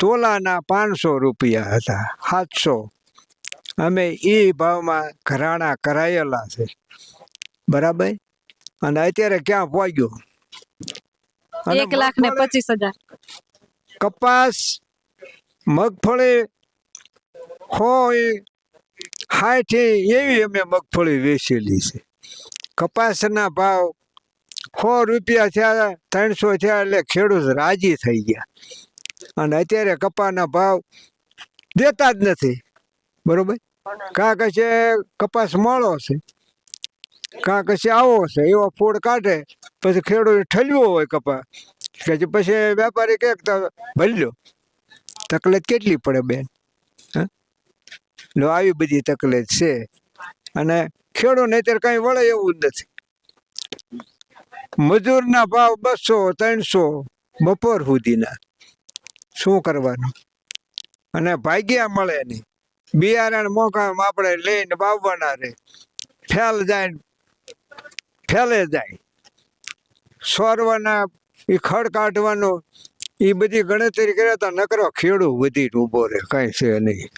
તોલાના પાંચસો રૂપિયા હતા સાતસો. અમે એ ભાવમાં ઘરાણા કરાયેલા છે. બરાબર? અને અત્યારે ક્યાં પહોંચ્યો? એક લાખ ને મગફળી- પચીસ હજાર. કપાસ મગફળી હોય હાઠી એવી અમે મગફળી વેચેલી છે. કપાસના ભાવ સો રૂપિયા થયા ત્રણસો થયા એટલે ખેડૂત રાજી થઈ ગયા. અને અત્યારે કપાના ભાવ દેતા જ નથી. બરોબર? કાં કશે કપાસ માળો છે કાં કશે આવો છે એવો ફૂડ કાઢે, પછી ખેડૂત ઠલવો હોય કપાસ. કે પછી વેપારી કે ભલ્યો તકલીફ કેટલી પડે બેન? હે? આવી બધી તકલીફ છે. અને ખેડૂત અત્યારે કઈ વળે એવું જ નથી. મજૂરના ભાવ બસો, ત્રણસો બપોર સુધીના. શું કરવાનું? અને ભાગ્યા મળે નહીં. બિયારણ મોકામ આપણે લઈને વાવવાના રે. ફેલ જાય ફેલે જાય. સોરવાના એ ખડ કાઢવાનો, એ બધી ગણતરી કરે તો, નકરો ખેડૂ વધી ઊભો રહે કાંઈ છે નહીં.